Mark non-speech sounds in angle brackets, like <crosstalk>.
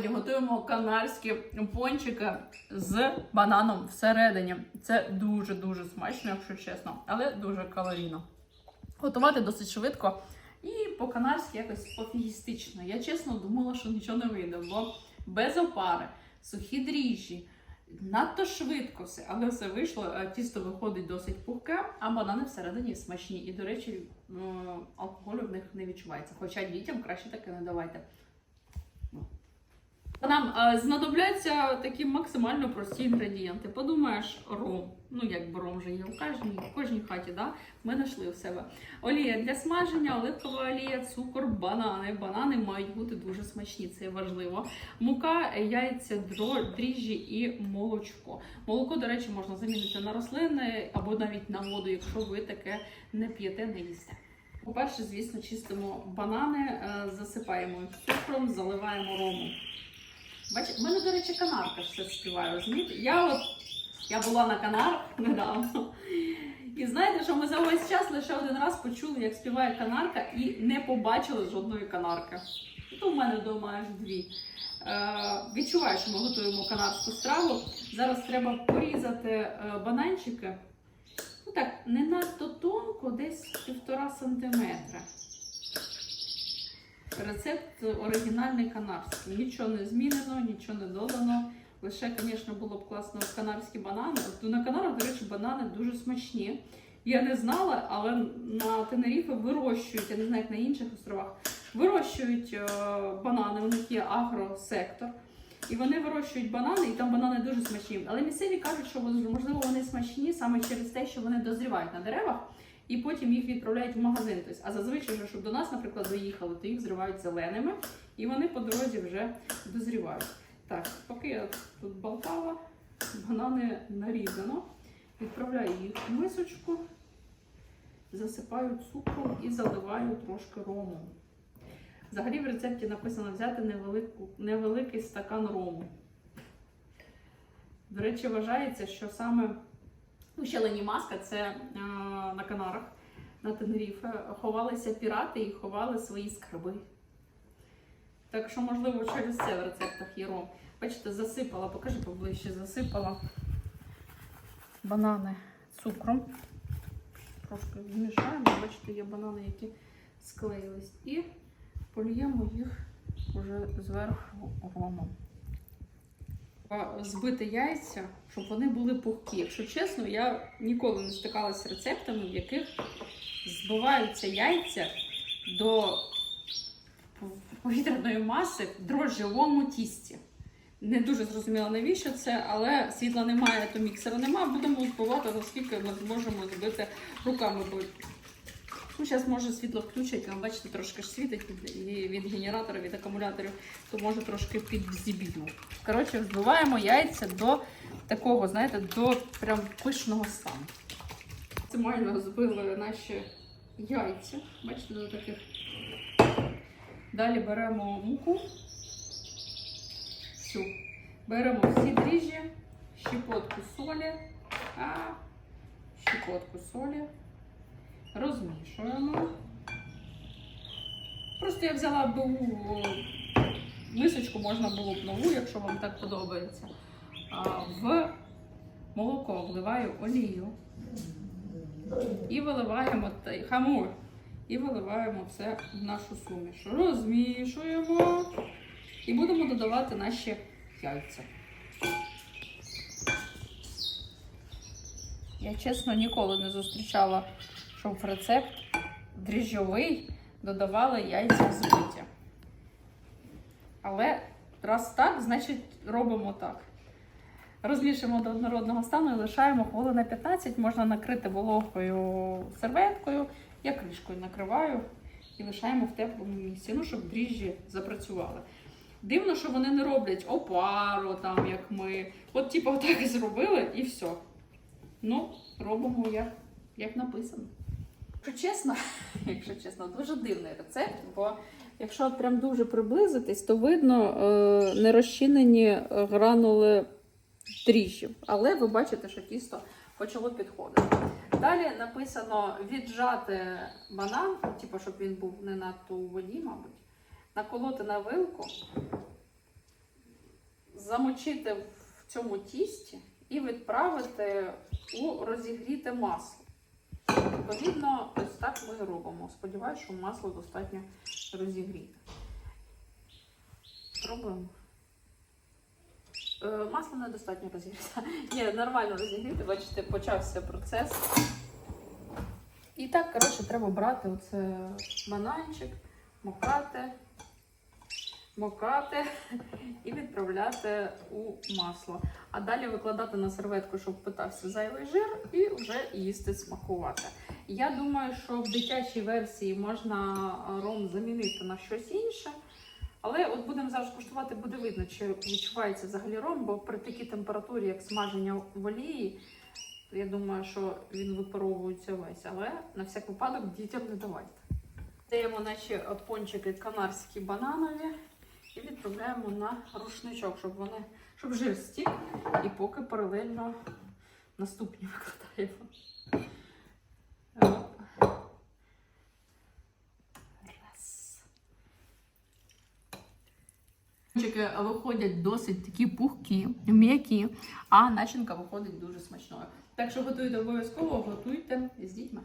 Сьогодні готуємо канарські пончики з бананом всередині. Це дуже-дуже смачно, якщо чесно, але дуже калорійно. Готувати досить швидко і по-канарськи якось пофігістично. Я чесно думала, що нічого не вийде, бо без опари, сухі дріжджі, надто швидко все, але все вийшло. Е, Тісто виходить досить пухке, а банани всередині смачні. І, до речі, алкоголю в них не відчувається. Хоча дітям краще таке не давайте. Нам е, знадобляться такі максимально прості інгредієнти. Подумаєш, ром. Ну, якби ром вже є в кожній, в кожній хаті, да? ми знайшли в себе. Олія для смаження, оливкова олія, цукор, банани. Банани мають бути дуже смачні, це важливо. Мука, яйця, дріжджі і молочко. Молоко, до речі, можна замінити на рослини або навіть на воду, якщо ви таке не п'єте, не їсте. По-перше, звісно, чистимо банани, е, засипаємо цукром, заливаємо рому. Бачите, в мене, до речі, канарка все співає, розумієте? Я от я була на канарах недавно. І знаєте, що ми за весь час лише один раз почули, як співає канарка, і не побачили жодної канарки. То в мене вдома аж дві. Е, відчуваю, що ми готуємо канарську страву. Зараз треба порізати е, бананчики. Ну так, не надто тонко, десь півтора сантиметра. Рецепт оригінальний канарський. Нічого не змінено, нічого не додано. Лише, звісно, було б класно канарські банани. На Канарах, до речі, банани дуже смачні. Я не знала, але на Тенеріфе вирощують, я не знаю, як на інших островах, вирощують е, банани, у них є агросектор. І вони вирощують банани, і там банани дуже смачні. Але місцеві кажуть, що можливо вони смачні саме через те, що вони дозрівають на деревах і потім їх відправляють в магазин. Тобто, а зазвичай, вже, щоб до нас, наприклад, доїхали, то їх зривають зеленими, і вони по дорозі вже дозрівають. Так, поки я тут болтала, банани нарізано, відправляю їх в мисочку, засипаю цукром і заливаю трошки рому. Взагалі в рецепті написано взяти невелику, невеликий стакан рому. До речі, вважається, що саме Ну, ще Лені Маска, це е, на Канарах, на Тенеріфе, ховалися пірати і ховали свої скарби. Так що, можливо, через це в рецептах є ром. Бачите, засипала, покажи поближче, засипала банани цукром. Трошки змішаємо, бачите, є банани, які склеїлись. І поліємо їх вже зверху ромом збити яйця, щоб вони були пухкі. Якщо чесно, я ніколи не стикалася з рецептами, в яких збиваються яйця до повітряної маси в дрожжевому тісті. Не дуже зрозуміла, навіщо це, але світла немає, то міксера немає. Будемо збивати, оскільки ми зможемо зробити руками. Ну, зараз може світло включать, ви бачите, трошки ж світить від, від генератора, від акумуляторів, то може трошки підзібіну. Коротше, взбиваємо яйця до такого, знаєте, до прям пишного стану. Максимально збили наші яйця. Бачите, до таких. Далі беремо муку. Всю. Беремо всі дріжджі, щепотку солі, щепотку солі розмішуємо. Просто я взяла нову мисочку, можна було б нову, якщо вам так подобається. В молоко вливаю олію і виливаємо хамур. І виливаємо це в нашу суміш. Розмішуємо і будемо додавати наші яйця. Я чесно ніколи не зустрічала щоб в рецепт дріжджовий додавали яйця взбиті. Але раз так, значить робимо так. Розмішуємо до однородного стану і лишаємо хвилин на 15, можна накрити вологою серветкою. Я кришкою накриваю і лишаємо в теплому місці, ну, щоб дріжджі запрацювали. Дивно, що вони не роблять опару, там, як ми. От, типу, отак і зробили і все. Ну, робимо як, як написано. Якщо чесно, <laughs> якщо чесно, дуже дивний рецепт, бо якщо прям дуже приблизитись, то видно е, нерозчинені гранули дріжджів. Але ви бачите, що тісто почало підходити. Далі написано віджати банан, типу, щоб він був не надто у воді, мабуть, наколоти на вилку замочити в цьому тісті і відправити у розігріте масло. Відповідно, ось так ми робимо. Сподіваюсь, що масло достатньо розігріте. Пробуємо. Е, Масло недостатньо розігріте. <laughs> Ні, нормально розігріти, бачите, почався процес. І так, коротше, треба брати оце бананчик, мокати, мокати <laughs> і відправляти у масло. А далі викладати на серветку, щоб питався зайвий жир, і вже їсти смакувати. Я думаю, що в дитячій версії можна ром замінити на щось інше. Але от будемо зараз куштувати, буде видно, чи відчувається взагалі ром, бо при такій температурі, як смаження в олії, я думаю, що він випаровується весь. Але на всяк випадок дітям не давайте. Даємо наші пончики канарські бананові і відправляємо на рушничок, щоб вони щоб жир стік, і поки паралельно наступні викладаємо. Виходять досить такі пухкі, м'які, а начинка виходить дуже смачною. Так що готуйте обов'язково, готуйте з дітьми.